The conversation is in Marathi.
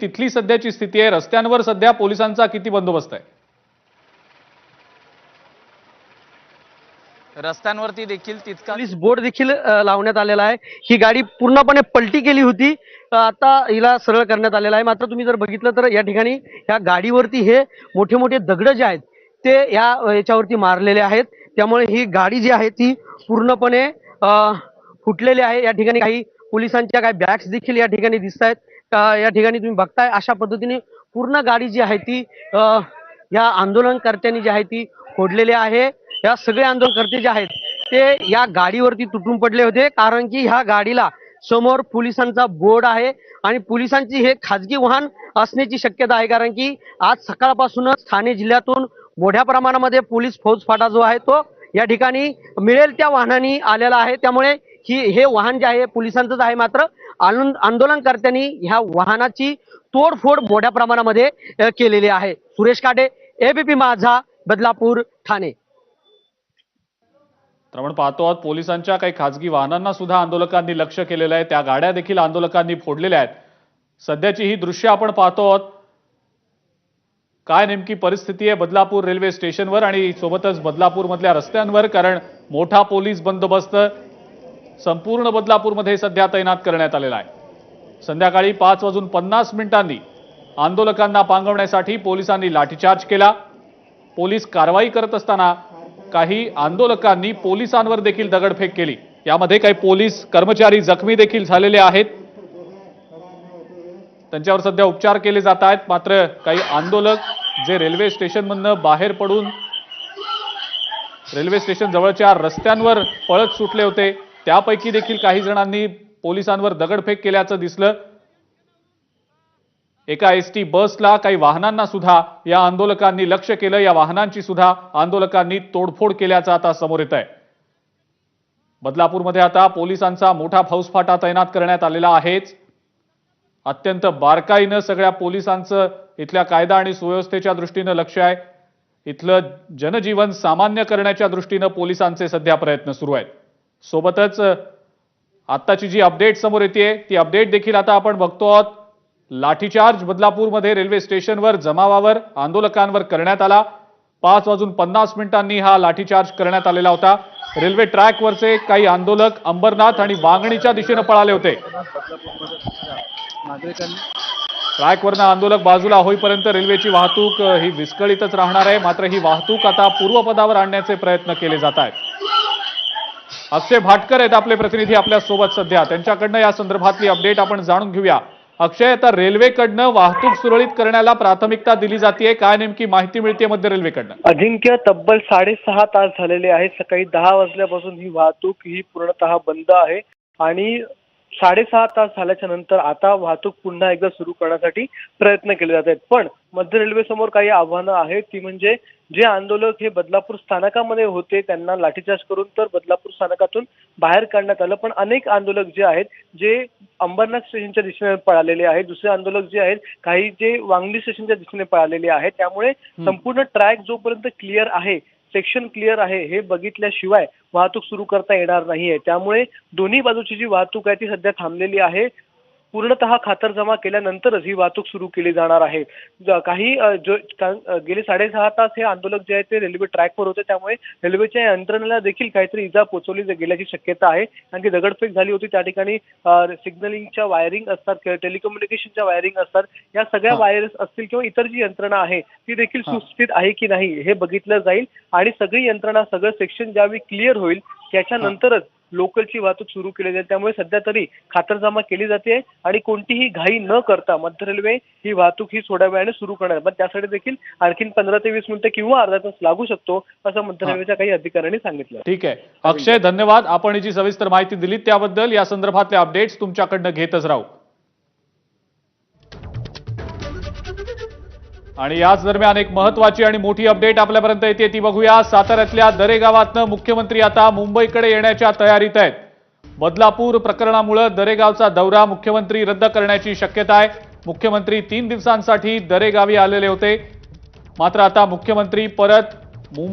तिथली सध्याची स्थिती आहे रस्त्यांवर सध्या पोलिसांचा किती बंदोबस्त आहे? रस्त्यांवरती देखील तितका पोलीस बोर्ड देखील लावण्यात आलेला आहे. ही गाडी पूर्णपणे पलटी केली होती. आता हिला सरळ करण्यात आलेला आहे. मात्र तुम्ही जर बघितलं तर या ठिकाणी ह्या गाडीवरती हे मोठे मोठे दगड जे आहेत ते या याच्यावरती मारलेले आहेत. त्यामुळे ही गाडी जी आहे ती पूर्णपणे फुटलेली आहे. या ठिकाणी काही पोलिसांच्या काही बॅग्स देखील या ठिकाणी दिसत आहेत या ठिकाणी तुम्ही बघताय अशा पद्धतीने पूर्ण गाडी जी आहे ती या आंदोलनकर्त्यांनी जी आहे ती फोडलेली आहे. या सगळे आंदोलनकर्ते जे आहेत ते या गाडीवरती तुटून पडले होते कारण की ह्या गाडीला समोर पोलिसांचा बोर्ड आहे आणि पोलिसांची हे खाजगी वाहन असण्याची शक्यता आहे कारण की आज सकाळपासूनच ठाणे जिल्ह्यातून मोठ्या प्रमाणामध्ये पोलीस फौजफाटा जो आहे तो या ठिकाणी मिळेल त्या वाहनाने आलेला आहे. त्यामुळे ही हे वाहन जे आहे पोलिसांचंच आहे मात्र आंदोलनकर्त्यांनी ह्या वाहनाची तोडफोड मोठ्या प्रमाणामध्ये केलेली आहे. सुरेश काटे एबीपी माझा बदलापूर ठाणे. तर आपण पाहतो आहोत पोलिसांच्या काही खाजगी वाहनांना सुद्धा आंदोलकांनी लक्ष केलेलं आहे. त्या गाड्या देखील आंदोलकांनी फोडलेल्या आहेत. सध्याची ही दृश्य आपण पाहतो आहोत. काय नेमकी परिस्थिती आहे बदलापूर रेल्वे स्टेशनवर आणि सोबतच बदलापूरमधल्या रस्त्यांवर कारण मोठा पोलीस बंदोबस्त संपूर्ण बदलापूरमध्ये सध्या तैनात करण्यात आलेला आहे. संध्याकाळी पाच वाजून पन्नास मिनिटांनी आंदोलकांना पांगवण्यासाठी पोलिसांनी लाठीचार्ज केला. पोलीस कारवाई करत असताना काही आंदोलकांनी पोलिसांवर देखील दगडफेक केली. यामध्ये काही पोलीस कर्मचारी जखमी देखील झालेले आहेत. त्यांच्यावर सध्या उपचार केले जात आहेत. मात्र काही आंदोलक जे रेल्वे स्टेशनमधनं बाहेर पडून रेल्वे स्टेशन जवळच्या रस्त्यांवर पळत सुटले होते. त्यापैकी देखील काही जणांनी पोलिसांवर दगडफेक केल्याचं दिसलं. एका एस टी बसला काही वाहनांना सुद्धा या आंदोलकांनी लक्ष केलं या वाहनांची सुद्धा आंदोलकांनी तोडफोड केल्याचं आता समोर येत आहे बदलापूरमध्ये आता पोलिसांचा मोठा फौजफाटा तैनात करण्यात आलेला आहेच. अत्यंत बारकाईनं सगळ्या पोलिसांचं इथल्या कायदा आणि सुव्यवस्थेच्या दृष्टीनं लक्ष आहे. इथलं जनजीवन सामान्य करण्याच्या दृष्टीनं पोलिसांचे सध्या प्रयत्न सुरू आहेत. सोबतच आत्ताची जी अपडेट समोर येते ती अपडेट देखील आता आपण बघतो आहोत. लाठीचार्ज बदलापूरमध्ये रेल्वे स्टेशनवर जमावावर आंदोलकांवर करण्यात आला. पाच वाजून पन्नास मिनिटांनी हा लाठीचार्ज करण्यात आलेला होता. रेल्वे ट्रॅकवरचे काही आंदोलक अंबरनाथ आणि वांगणीच्या दिशेनं पळाले होते. ट्रॅकवरनं आंदोलक बाजूला होईपर्यंत रेल्वेची वाहतूक ही विस्कळीतच राहणार आहे. मात्र ही वाहतूक आता पूर्वपदावर आणण्याचे प्रयत्न केले जात आहेत. अक्षय भाटकर आहेत आपले प्रतिनिधी आपल्यासोबत सध्या. त्यांच्याकडनं या संदर्भातली अपडेट आपण जाणून घेऊया. अक्षय आता रेल्वेकडनं वाहतूक सुरळीत करण्याला प्राथमिकता दिली जाते काय नेमकी माहिती मिळते मध्य रेल्वेकडनं? अजिंक्य तब्बल साडेसहा तास झालेले आहेत. सकाळी दहा वाजल्यापासून ही वाहतूक ही पूर्णतः बंद आहे. आणि साडेसहा तास झाल्याच्यानंतर आता वाहतूक पुन्हा एकदा सुरू करण्यासाठी प्रयत्न केले जात आहेत. पण मध्य रेल्वे समोर काही आव्हानं आहेत. ती म्हणजे जे आंदोलक हे बदलापूर स्थानकामध्ये होते त्यांना लाठीचार्ज करून तर बदलापूर स्थानकातून बाहेर काढण्यात आलं. पण अनेक आंदोलक जे आहेत जे अंबरनाथ स्टेशनच्या दिशेने पळालेले आहेत दुसरे आंदोलक जे आहेत काही जे वांगली स्टेशनच्या दिशेने पळालेले आहेत त्यामुळे संपूर्ण ट्रॅक जोपर्यंत क्लिअर आहे सेक्शन क्लिअर आहे हे बघितल्याशिवाय वाहतूक सुरू करता येणार नाहीये. त्यामुळे दोन्ही बाजूची जी वाहतूक आहे ती सध्या थांबलेली आहे. पूर्णतः खातरजमा केल्यानंतरच ही वाहतूक सुरू केली जाणार आहे. काही जो गेले साडेसहा तास हे आंदोलक जे आहेत ते रेल्वे ट्रॅकवर होते. त्यामुळे रेल्वेच्या यंत्रणेला देखील काहीतरी इजा पोचवली गेल्याची शक्यता आहे. कारण की दगडफेक झाली होती त्या ठिकाणी सिग्नलिंगच्या वायरिंग असतात किंवा टेलिकम्युनिकेशनच्या वायरिंग असतात. या सगळ्या. वायर्स असतील किंवा इतर जी यंत्रणा आहे ती देखील. सुस्थित आहे की नाही हे बघितलं जाईल. आणि सगळी यंत्रणा सगळं सेक्शन ज्यावेळी क्लिअर होईल त्याच्यानंतरच लोकलची वाहतूक सुरू केली जाईल. त्यामुळे सध्या तरी खातरजमा केली जाते आणि कोणतीही घाई न करता मध्य रेल्वे ही वाहतूक ही थोड्या वेळाने सुरू करणार. पण त्यासाठी देखील आणखीन पंधरा ते वीस मिनिटं किंवा अर्धा तास लागू शकतो असं मध्य. रेल्वेच्या काही अधिकाऱ्यांनी सांगितलं. ठीक आहे. अक्षय धन्यवाद. आपण ही जी सविस्तर माहिती दिली त्याबद्दल या संदर्भातले अपडेट्स तुमच्याकडनं घेतच राहू. आणि याच दरम्यान एक महत्वाची आणि मोठी अपडेट आपल्यापर्यंत येते ती बघूया. साताऱ्यातल्या दरे गावातनं मुख्यमंत्री आता मुंबईकडे येण्याच्या तयारीत आहेत. बदलापूर प्रकरणामुळे दरेगावचा दौरा मुख्यमंत्री रद्द करण्याची शक्यता आहे. मुख्यमंत्री तीन दिवसांसाठी दरेगावी आलेले होते. मात्र आता मुख्यमंत्री परत मुंबई